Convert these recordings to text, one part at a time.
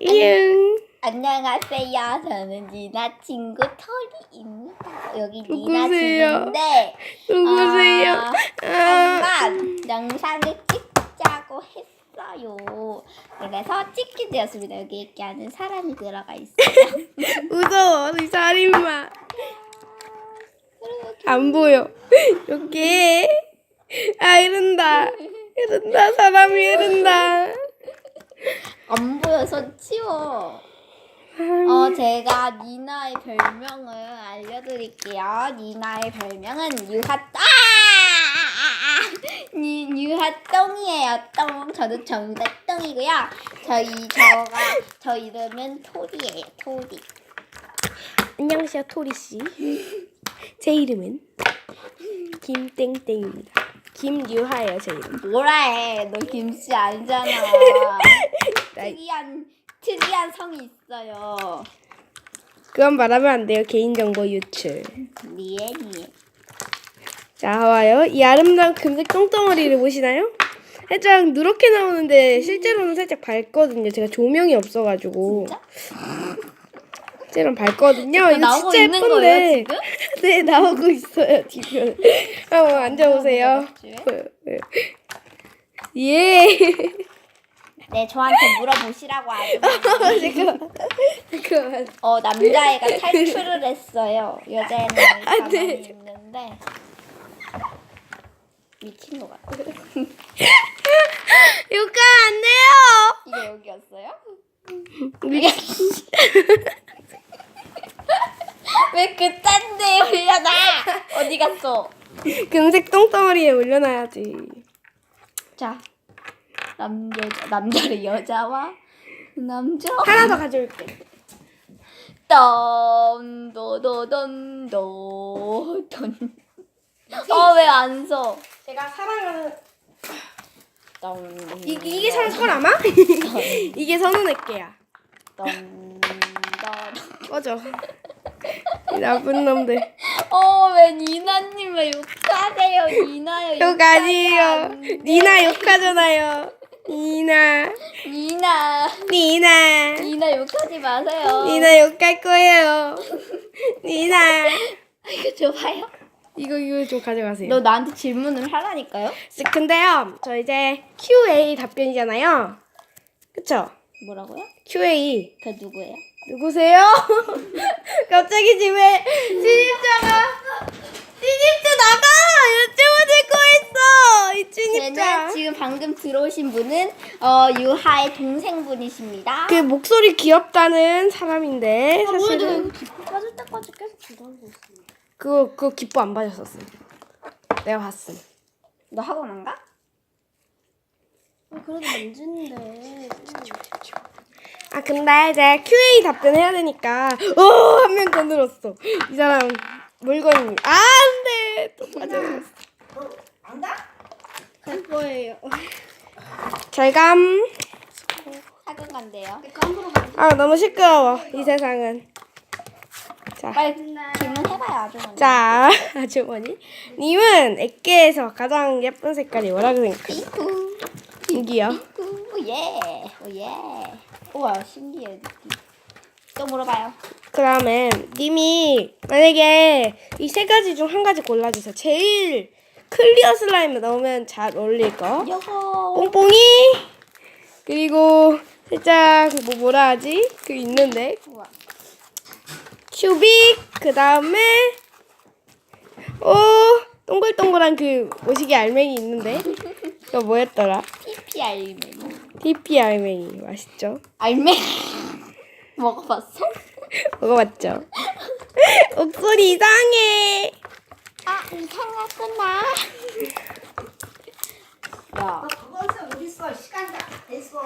이응. 안녕하세요. 저는 니나 친구 털이입니다. 여기 니나 누구세요? 집인데 누구세요? 아, 아, 잠깐 영상을 찍자고 했어요. 그래서 찍게 되었습니다. 여기 얘기하는 사람이 들어가 있어요. 무서워. 이 살인마. 안 보여. 여기. 아, 이른다. 이른다. 사람이 이른다. 안 보여서 치워. 어, 제가 니나의 별명을 알려드릴게요. 니나의 별명은 유하, 아! 니, 유하똥이에요. 똥. 저도 정답 똥이고요. 저희, 저가, 저 이름은 토리예요. 토리. 안녕하세요, 토리씨. 제 이름은 김땡땡입니다. 김유하예요, 제 이름. 뭐라 해. 너 김씨 아니잖아. 특이한, 특이한 성이 있어요. 그건 말하면 안 돼요. 개인정보 유출. 리엔이. 자, 와요. 이 아름다운 금색 똥덩어리를 보시나요? 살짝 누렇게 나오는데 실제로는 살짝 밝거든요. 제가 조명이 없어가지고. 진짜? 실제로는 밝거든요. 이거 나오고 진짜 있는 거예요, 예쁜데. 네, 나오고 있어요, 지금. 한번 앉아보세요. 네. 예. 네, 저한테 물어보시라고 아주. 잠깐만. 잠깐만. 어, 남자애가 탈출을 했어요. 여자애는 아, 가만히 네. 있는데. 미친 것 같아. 욕하면 안 돼요. 이게 여기였어요? 왜 그딴 데 올려놔? 어디 갔어? 금색 똥덩어리에 올려놔야지. 자, 남여자, 남자를 여자와 남자. 하나 더 가져올게. 던도도던도 돈. 어, 왜안 서? 제가 사랑하는 던. 이, 이게 살걸 아마? 이게. 던. 던. 꺼져. 이 나쁜 놈들. 어, 왜 니나님을 욕하세요? 니나요. 욕 아니에요. 니나 욕하잖아요. 니나. 니나. 니나. 니나 욕하지 마세요. 니나 욕할 거예요. 니나. 이거 좋아요? 이거 이거 좀 가져가세요. 너 나한테 질문을 하라니까요? 근데요, 저 이제 QA 답변이잖아요. 그쵸? 뭐라고요? QA. 그 누구예요? 누구세요? 갑자기 집에 유하의 동생분이십니다. 그 목소리 귀엽다는 사람인데 사실은 기포 빠질 때까지 계속 기다리고 있어. 그거 그거 기뻐 안 받았었어 내가 봤음 너 학원 안 가? 그래도 만지는데. 아 근데 이제 QA 답변 해야 되니까 어한 명 더 늘었어 이 사람 물건이 아 안돼 또 빠져들었어 갈 거예요. 절감 학원 간대요. 아 너무 시끄러워 이 세상은 자 빨리 질문해봐요 아주머니. 자, 아주머니. 님은 액계에서 가장 예쁜 색깔이 뭐라고 생각하세요? 여기요. 이쿠 오예 오예. 우와 신기해. 또 물어봐요. 그러면 님이 만약에 이 세 가지 중 한 가지 골라주세요. 제일 클리어 슬라임을 넣으면 잘 어울릴 거. 여보. 뽕뽕이 그리고 살짝 뭐 뭐라 하지? 그 있는데. 큐빅 그 다음에 오 동글동글한 그 오시기 알맹이 있는데 그거 뭐였더라? TP 알맹이. TP 알맹이 맛있죠? 알맹이 먹어봤어? 먹어봤죠? 목소리 이상해. 아 이상하구나. 야. 그것은 어디 있어? 시간 다 됐어.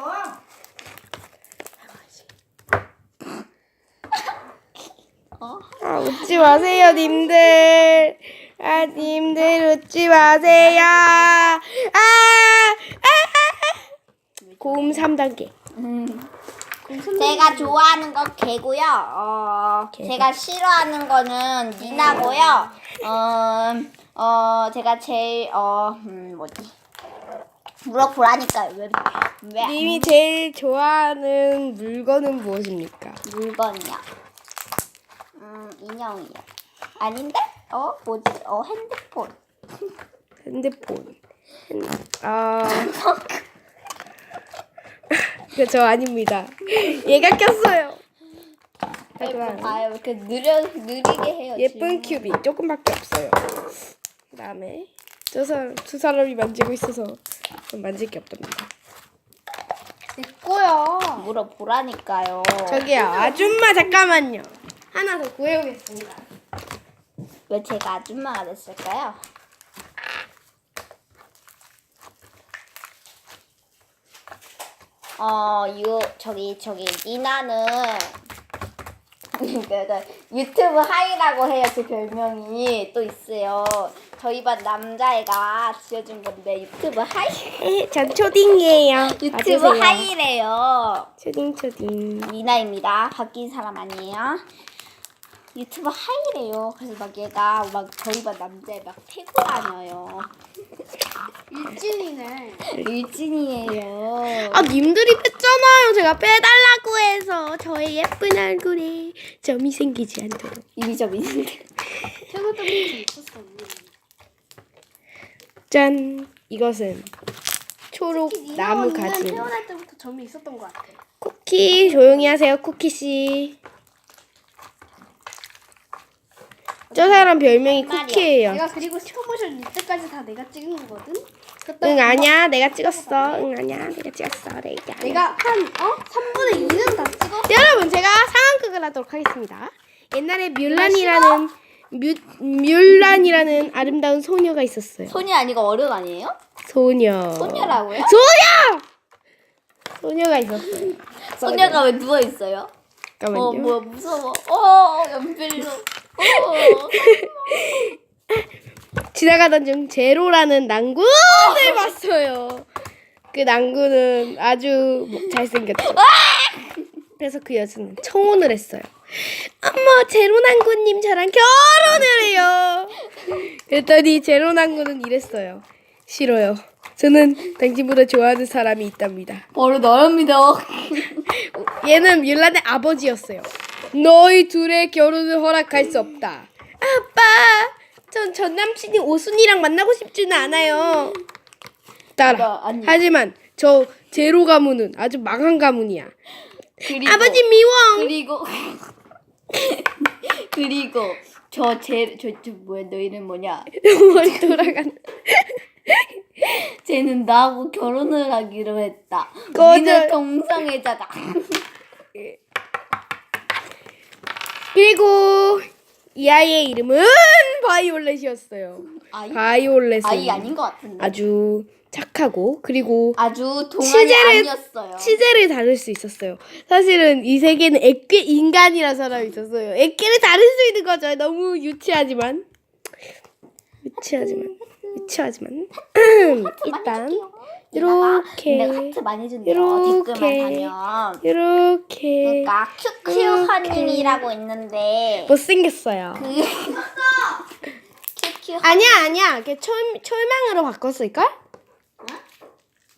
어? 아 웃지 마세요, 님들. 아 님들 웃지 마세요. 아, 아, 아. 고음 3단계. 음. 제가 좋아하는 건 개고요. 어, 제가 싫어하는 거는 니나고요. 어, 어, 제가 제일 어, 음, 뭐지? 물어보라니까요. 왜 왜? 님이 제일 좋아하는 물건은 무엇입니까? 물건이야. 음, 인형이야. 아닌데? 어, 뭐지? 어, 핸드폰. 핸드폰. 핸- 아, 그저 아닙니다. 얘가 꼈어요. 자, 그다음 아유, 이렇게 느려, 느리게 해요. 예쁜. 큐비 조금밖에 없어요. 그다음에 저 사람 두 사람이 만지고 있어서 전 만질 게 없답니다. 내 거야. 물어보라니까요. 저기요 아줌마 잠깐만요. 하나 더 구해오겠습니다. 왜 제가 아줌마가 됐을까요? 어, 유, 저기, 저기, 니나는, 그, 그, 유튜브 하이라고 해요, 제 별명이. 또 있어요. 저희 반 남자애가 지어준 건데, 유튜브 하이? 에, 전 초딩이에요. 유튜브 봐주세요. 하이래요. 초딩 초딩. 미나입니다. 바뀐 사람 아니에요. 유튜브 하이래요. 그래서 막 얘가 막 저희 반 남자애 막 패고 다녀요. 일진이네. 일진이에요. 아 님들이 뺐잖아요. 제가 빼달라고 해서 저의 예쁜 얼굴에 점이 생기지 않도록. 이미 좀 있는데. 태어났던 게 있었어. 짠. 이것은 초록 나무 가지. 태어날 때부터 점이 있었던 것 같아. 쿠키 조용히 하세요, 쿠키 씨. 저 사람 별명이 말이야. 쿠키예요. 내가 그리고 스톱모션 이때까지 다 내가 찍은 거거든. 응 아니야, 내가 찍었어. 응 아니야, 내가 찍었어. 내가. 내가 한 어? 3분의 2는 다 찍었어. 여러분 제가 상황극을 하도록 하겠습니다. 옛날에 뮬란이라는 뮤, 뮬란이라는 아름다운 소녀가 있었어요. 소녀 아니고 어른 아니에요? 소녀. 소녀라고요? 소녀! 소녀가 있었어요. 소녀가 왜 누워 있어요? 어, 잠깐만요. 뭐야 무서워. 어, 연필로. 어. 지나가던 중 제로라는 낭군을 봤어요. 그 낭군은 아주 뭐- 잘생겼죠. 그래서 그 여자는 청혼을 했어요. 어머 제로 낭군님 저랑 결혼을 해요. 그랬더니 제로 낭군은 이랬어요. 싫어요. 저는 당신보다 좋아하는 사람이 있답니다. 바로 나랍니다. 얘는 뮬란의 아버지였어요. 너희 둘의 결혼을 허락할 수 없다. 아빠, 전 전 남친이 오순이랑 만나고 싶지는 않아요. 따라. 아니. 하지만 저 제로 가문은 아주 망한 가문이야. 그리고 아버지 미워. 그리고 그리고 저제저저 뭐야 너 이름 뭐냐? 머리 돌아간. 쟤는 나하고 결혼을 하기로 했다. 거절. 우리는 동성애자다. 그리고 이 아이의 이름은 바이올렛이었어요. 아이 바이올렛은 아이 아닌 것 같은데. 아주 착하고 그리고 아주 동안이 치제를- 아니었어요. 치제를 다룰 수 있었어요. 사실은 이 세계는 액괴 인간이라는 사람이 있었어요. 액괴를 다룰 수 있는 거죠. 너무 유치하지만 유치하지만 유치하지만 일단 이렇게 내가 하트 많이 준대요. 이렇게. 댓글만 다면. 이렇게 그러니까 큐큐 허님이라고 있는데 못생겼어요. 그 큐큐 아니야 아니야. 걔 철, 철망으로 바꿨을까?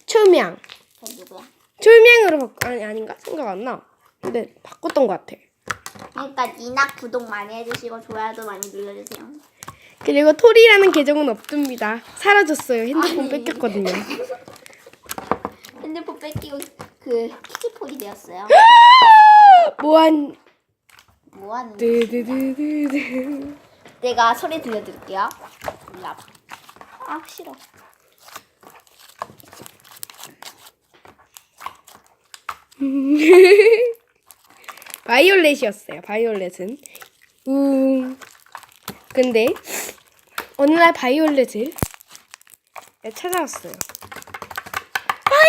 철망. 허 누구야? 철망으로 바꿔 아니 아닌가? 생각 안 나. 근데 바꿨던 것 같아. 그러니까 니나 구독 많이 해주시고 좋아요도 많이 눌러주세요. 그리고 톨이라는 계정은 없습니다. 사라졌어요. 핸드폰 뺏겼거든요. 핸드폰 뺏기고 그 키즈폰이 되었어요. 뭐한 뭐 하는? 드드드드드. 내가 소리 들려드릴게요. 일로 와봐. 아 싫어. 바이올렛이었어요. 바이올렛은. 음. 근데 어느 날 바이올렛을 찾아왔어요.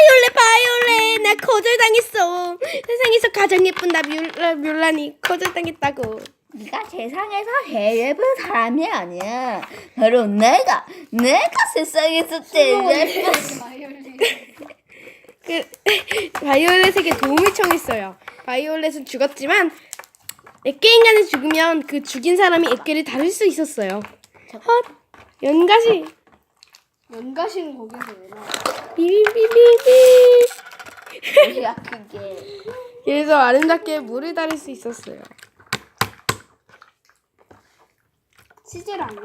바이올렛 바이올렛 나 거절당했어. 세상에서 가장 예쁜 나 뮬라, 뮬란이 거절당했다고. 네가 세상에서 제일 예쁜 사람이 아니야. 바로 내가. 내가 세상에서 제일 예쁜. 그 바이올렛에게 도움을 청했어요. 바이올렛은 죽었지만 액괴 인간이 죽으면 그 죽인 사람이 액괴를 다룰 수 있었어요. 헛 연가시 연가시는 거기서 왜 나와? 비비비비비 뭐야 그게? 그래서 아름답게 물을 다릴 수 있었어요. 치젤 아니야?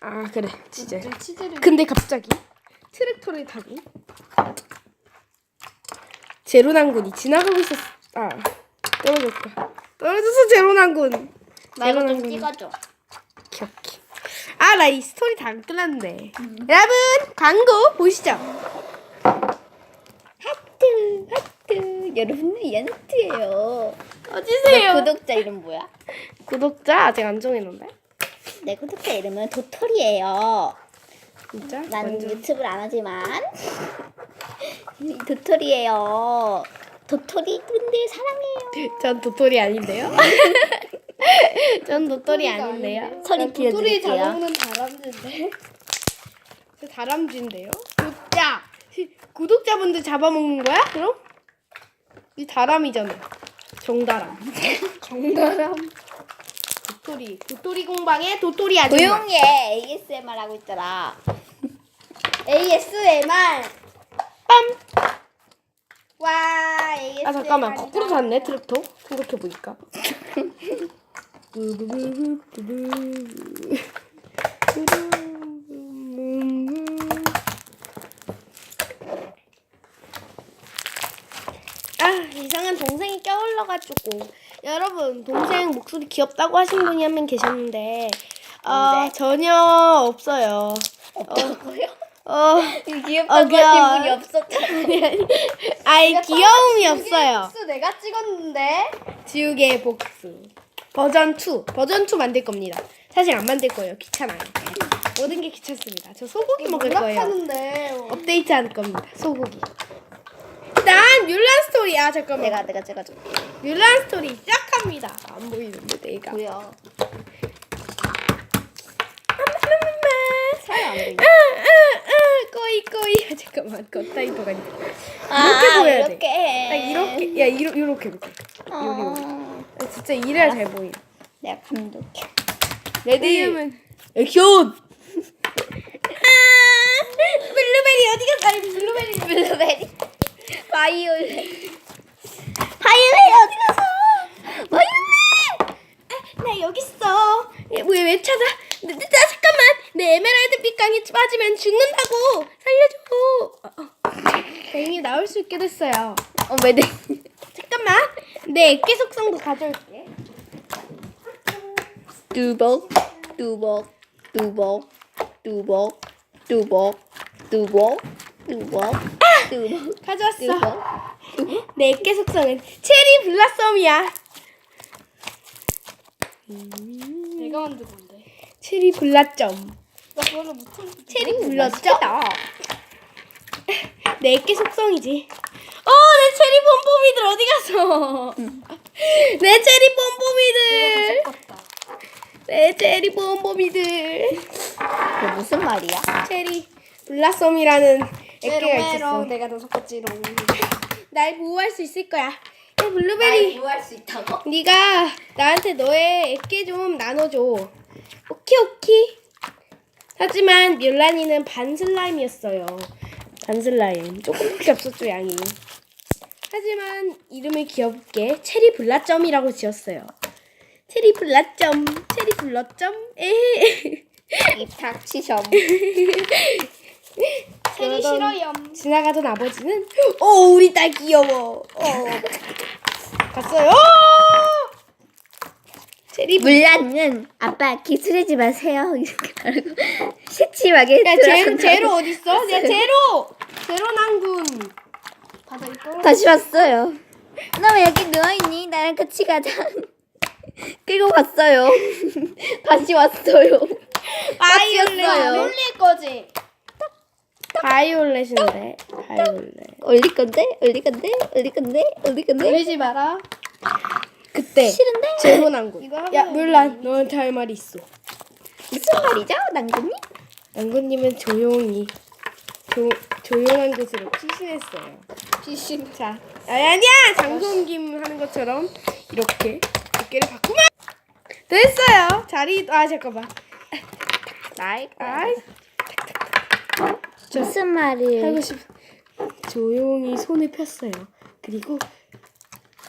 아 그래 진짜. 저 치젤을 근데 갑자기 트랙터를 타고 제로난군이 지나가고 있었. 아 떨어졌다. 떨어져서 제로난군. 나 이거 좀 제로난군. 찍어줘. 기억해. 아, 나 이 스토리 다안 끝났는데. 여러분, 광고 보시죠. 하트 하트 여러분들 연트예요. 내 어디세요? 구독자 이름 뭐야? 구독자 아직 안 정해놓는데? 내 구독자 이름은 도토리예요. 진짜? 나는 완전. 유튜브를 안 하지만 도토리예요. 도토리 분들 사랑해요. 전 도토리 아닌데요? 전 도토리 아닌데요? 소리 도토리 들려드릴게요. 잡아먹는 다람쥐인데. 저 다람쥐인데요? 구- 야! 구독자분들 잡아먹는 거야? 그럼? 이 다람이잖아. 정다람. 정다람. 도토리. 도토리 공방에 도토리 아줌마. 조용히 해. ASMR 하고 있잖아. ASMR. 빰! 와 ASMR. 아 잠깐만 거꾸로 샀네 트랙터 생각해 보니까 아 이상한 동생이 껴올라가지고 여러분 동생 목소리 귀엽다고 하신 분이 한 명 계셨는데 어, 뭔데? 전혀 없어요 없다고요? 어 귀엽다고 어, 귀여워. 하신 분이 없었다고. 아이 귀여움이 없어요 복수 내가 찍었는데. 지우개의 복수 버전 2 버전 2 만들 겁니다. 사실 안 만들 거예요. 귀찮아요. 모든 게 귀찮습니다. 저 소고기 먹을 거예요. 하는데. 업데이트 할 겁니다. 소고기. 일단 뮬란 스토리 아 잠깐만. 내가 내가 찍어줘. 뮬란 스토리 시작합니다. 안 보이는데 내가. 뭐야? 사이 안 보이네. 꼬이 꼬이 아, 잠깐만 겉타이퍼가 아니라 아, 보여야 돼. 이렇게 해. 딱 이렇게 야 이렇게 이렇게 이렇게 어, 아, 진짜 이래야 잘 보여. 내가 감독해. 레디음은 액션. 아, 블루베리 어디 갔어? 아니 블루베리 블루베리. 바이올렛. 바이올렛 어디 가서? 바이올렛. 나 여기 있어. 왜 왜 찾아? 나, 나, 나, 잠깐만. 내 에메랄드 빛강에 빠지면 죽는다고. 살려줘. 어, 어. 뱅이 나올 수 있게 됐어요. 어, 왜 내? 내 액기 속성도 가져올게. 뚜벅, 뚜벅, 뚜벅, 뚜벅, 뚜벅, 뚜벅, 뚜벅, 뚜벅. 가져왔어. 내 액기 속성은 체리 블라썸이야. 내가 만든 건데. 체리 블라점. 나 그걸로 못해. 체리 블라점. 내 액기 네, 속성이지. 어, 내 체리 봄봄이들 어디 갔어? 내 체리. 섞었다. 내 체리 봄봄이들. 그 무슨 말이야? 체리 블라썸이라는 메롱 있었어. 내가 더 섞었지롱. 날 보호할 수 있을 거야. 야, 블루베리. 구할 수 있다고? 네가 나한테 너의 액계 좀 나눠줘. 오케이 오케이. 하지만 뮬란이는 반 슬라임이었어요. 반 슬라임. 조금밖에 없었죠 양이. 하지만 이름을 귀엽게 체리 블라점이라고 지었어요. 체리 블라점, 체리 블라점. 에헤. 입 닥치셔. 체리 그러던 싫어요. 지나가던 아버지는 오 우리 딸 귀여워. 어. 갔어요. 체리 블 물란은 아빠 기술하지 마세요. 이렇게 말하고 시침하게 야, 제. 제로 어딨어? 야, 제로! 제로 난군. 다시 왔어요. 너왜 여기 누워있니? 나랑 같이 가자. 끌고 갔어요. 다시 왔어요. 바이올렛. 안 올릴 거지. 바이올렛인데. 바이올렛. 올릴 건데? 올릴 건데? 올릴 건데? 올릴 건데? 올리지 마라. 그때. 싫은데? 이거 하면 야, 물란. 너한테 할 말이 있어. 무슨 말이죠, 남군님? 난군님은 조용히. 조, 조용한 곳으로 피신했어요. 비심. 자, 아니, 아니야! 장송김 하는 것처럼 이렇게 어깨를 바꾸면 됐어요. 자리, 아, 잠깐만. 나이 아이, 무슨 말이에요? 하고 싶 조용히 손을 폈어요. 그리고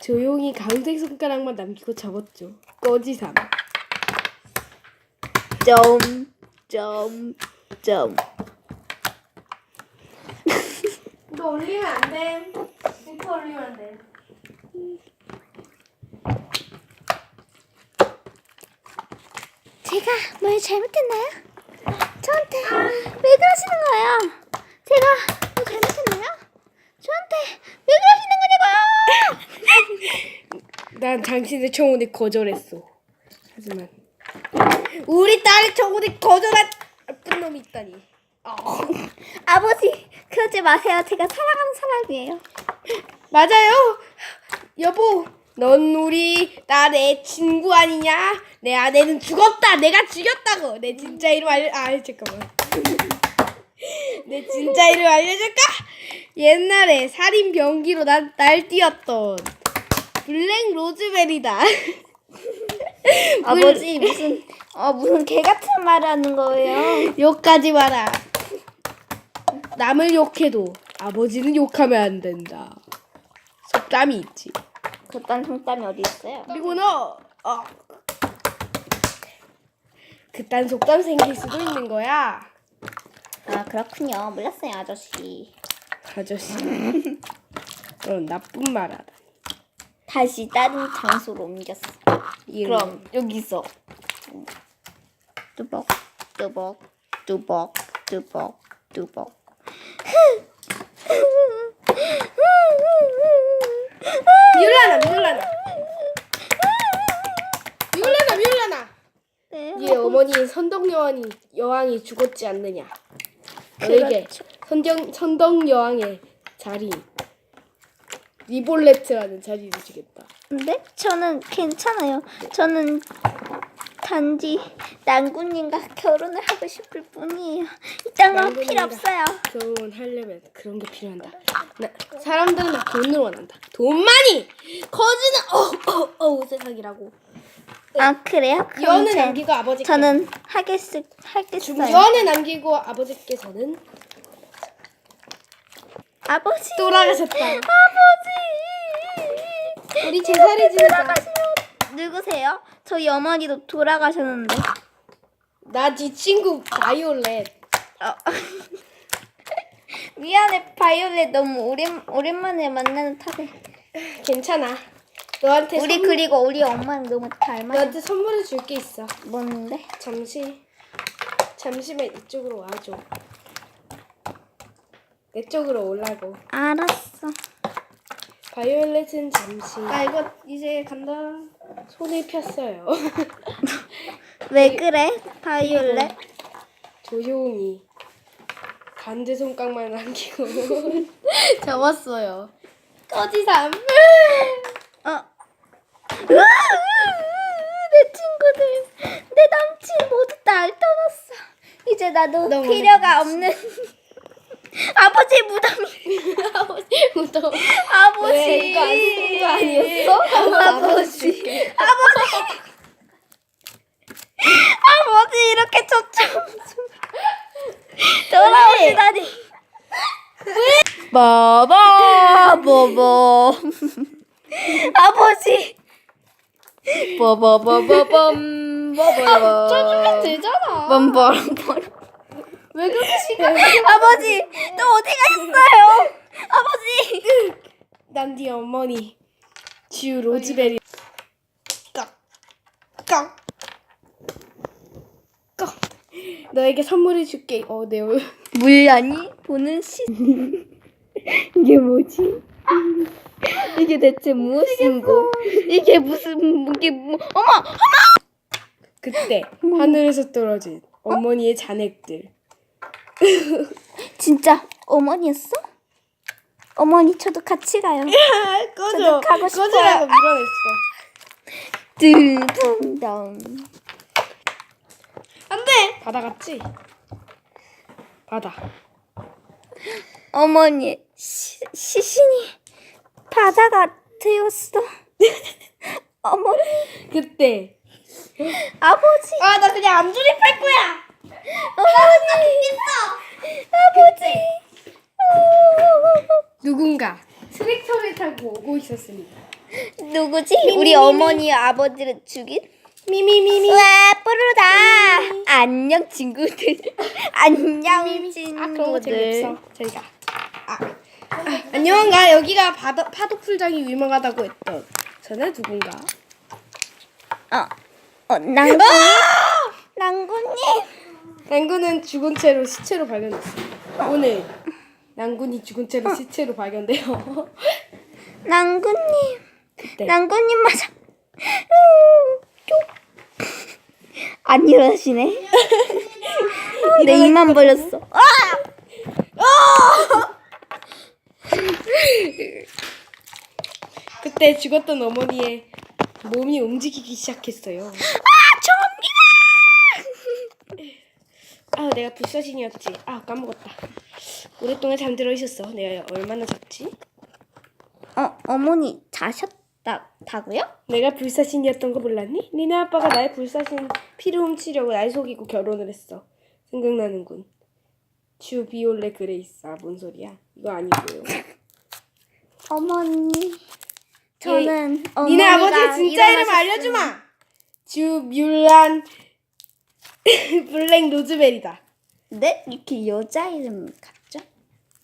조용히 가운데 손가락만 남기고 접었죠. 꺼지삼. 점, 점, 점. 이거 올리면 안 돼. 이거 올리면 안 돼. 제가 뭘 잘못했나요? 저한테 왜 그러시는 거예요? 제가 뭘 잘못했나요? 저한테 왜 그러시는 거냐고요? 난 당신의 청혼에 거절했어. 하지만 우리 딸의 청혼에 거절한 나쁜 놈이 있다니. 아버지 그러지 마세요. 제가 사랑하는 사람이에요. 맞아요. 여보, 넌 우리 딸의 친구 아니냐? 내 아내는 죽었다. 내가 죽였다고. 내 진짜 이름 알려. 아, 잠깐만. 내 진짜 이름 알려줄까? 옛날에 살인 병기로 난 날뛰었던 블랙 로즈베리다. 아버지 무슨 어 무슨 개 같은 말을 하는 거예요? 욕하지 마라. 남을 욕해도 아버지는 욕하면 안 된다. 속담이 있지. 그딴 속담이 어디 있어요? 그리고 너, 어. 그딴 속담 생길 수도 있는 거야. 아 그렇군요. 몰랐어요 아저씨. 아저씨. 넌 나쁜 말 하다. 다시 다른 장소로 옮겼어. 이런. 그럼 여기서 뚜벅 뚜벅 뚜벅 뚜벅 뚜벅 미울라나, 미울라나. 미울라나, 미울라나. 네. 네 어머니 선덕 여왕이 여왕이 죽었지 않느냐? 너에게 그렇죠. 선정 선덕 여왕의 자리 리볼레트라는 자리를 주겠다. 근데 저는 괜찮아요. 저는 단지 난구님과 결혼을 하고 싶을 뿐이에요. 이딴 건 필요. 없어요. 결혼하려면 그런 게 필요한다. 나, 사람들은 다 돈을 원한다. 돈만이 커지는 어어 어, 세상이라고. 아 그래요? 그럼 여는 제- 남기고 아버지께 저는 하겠을 하겠어요. 여는 남기고 아버지께서는 아버지 돌아가셨다. 아버지 우리 제사를 지내자. 돌아가시면 누구세요? 저희 어머니도 돌아가셨는데. 나 네 친구 바이올렛. 어. 미안해 바이올렛 너무 오랜 오랜만에 만나는 탓에 괜찮아. 너한테 우리 선, 그리고 우리 엄마는 너무 닮아요. 너한테 선물을 줄게 있어. 뭔데? 잠시 잠시만 이쪽으로 와줘. 내 쪽으로 오라고. 알았어. 바이올렛은 잠시 나 이거 이제 간다. 손을 폈어요. 왜 그래? 바이올렛? 조용히 간제 손가락만 남기고 잡았어요. 꺼지삼. 어. 내 친구들, 내 남친 모두 날 떠났어. 이제 나도 너무 필요가 없는 아버지 무덤이. 아버지 무덤. 아버지. 왜 이거 안 쓰는 거 아니었어? 아버지. 이렇게 초점 돌아오시다니. 바바 바바 아버지 바바바바밤 바바바 쳐주면 되잖아. 빰빠람빠람 왜 그렇게 시간? 아버지 또 어디 가셨어요 아버지 난네 어머니 지우 로즈베리. 깍. 깍. 깍. 너에게 선물을 줄게. 어, 내 얼. 물량이 보는 시 이게 뭐지? 이게 대체 무엇인고? 이게 무슨 이게 뭐 어머 그때 하늘에서 떨어진 어머니의 잔액들. 진짜 어머니였어? 어머니 저도 같이 가요. 아, 꺼져. 저도 가고 싶어요. 꺼지라고 밀어냈어. 둥둥덩. 안 돼. 바다 같지? 바다. 어머니 시, 시신이 바다가 되었어. 어머니 그때 아버지 아 나 그냥 안 조립할 거야. 어머니 아버지 누군가 트랙터를 타고 오고 있었습니다. 누구지? 우리 어머니 아버지를 죽인? 미미미미. 와 뽀르다. 안녕 친구들. 안녕 아 그런 거 친구들. 재미없어. 저희가. 아, 아, 안녕한가 여기가 파도 파도 풀장이 유명하다고 했던 저는 누군가. 어, 어 낭군님. 낭군님. 난군은 죽은 채로 시체로 발견됐습니다. 오늘 난군이 죽은 채로 시체로 발견돼요. 낭군님. 그때 낭군님 맞아. 안 일어나시네. 내 입만 벌렸어. 아! 그때 죽었던 어머니의 몸이 움직이기 시작했어요. 아, 내가 불사신이었지. 아, 까먹었다. 오랫동안 잠들어 있었어. 내가 얼마나 잤지? 어 어머니 자셨 다고요? 내가 불사신이었던 거 몰랐니? 니네 아빠가 나의 불사신 피를 훔치려고 날 속이고 결혼을 했어. 생각나는군. 주 비올레 그레이스. 아, 뭔 소리야? 이거 아니고요. 어머니. 저는 니네 어머니가 아버지 진짜 이름 일어나셨으면- 알려주마. 주 뮬란 블랙 로즈베리다. 네? 이렇게 여자 이름 같죠?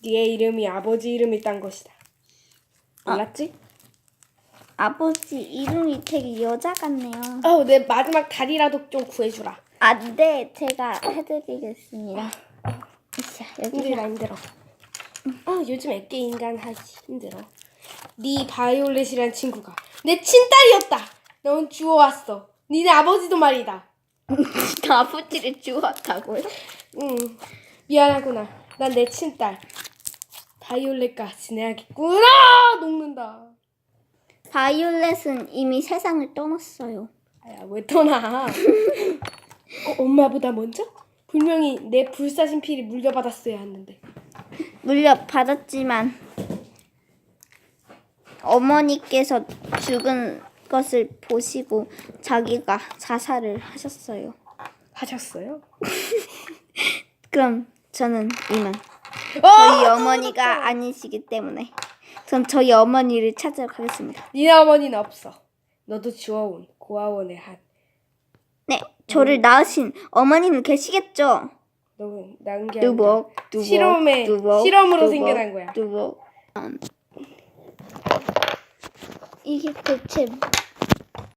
네의 이름이 아버지 이름을 딴 것이다. 몰랐지? 아버지 이름이 되게 여자 같네요. 어, 내 마지막 다리라도 좀 구해주라. 아, 네, 제가 해드리겠습니다. 자, 여기 힘들다 힘들어. 어, 요즘 애깨 인간 하기 힘들어. 네 바이올렛이란 친구가 내 친딸이었다. 넌 주워왔어. 니네 아버지도 말이다. 아버지를 주웠다고요? 응, 미안하구나. 난 내 친딸 바이올렛과 지내야겠구나. 녹는다. 바이올렛은 이미 세상을 떠났어요. 아야 왜 떠나? 어, 엄마보다 먼저? 분명히 내 불사신 피를 물려받았어야 했는데. 물려받았지만 어머니께서 죽은 것을 보시고 자기가 자살을 하셨어요. 하셨어요? 그럼 저는 이만 어! 저희 어머니가 아니시기 때문에 그럼 저희 어머니를 찾으러 가겠습니다. 니네 어머니는 없어. 너도 주워온 고아원의 한. 네, 저를 낳으신 어머니는 계시겠죠? 너는 난게 뚜벅 뚜벅 실험에 뚜벅, 실험으로 뚜벅, 생겨난 거야. 뚜벅. 음. 이게 대체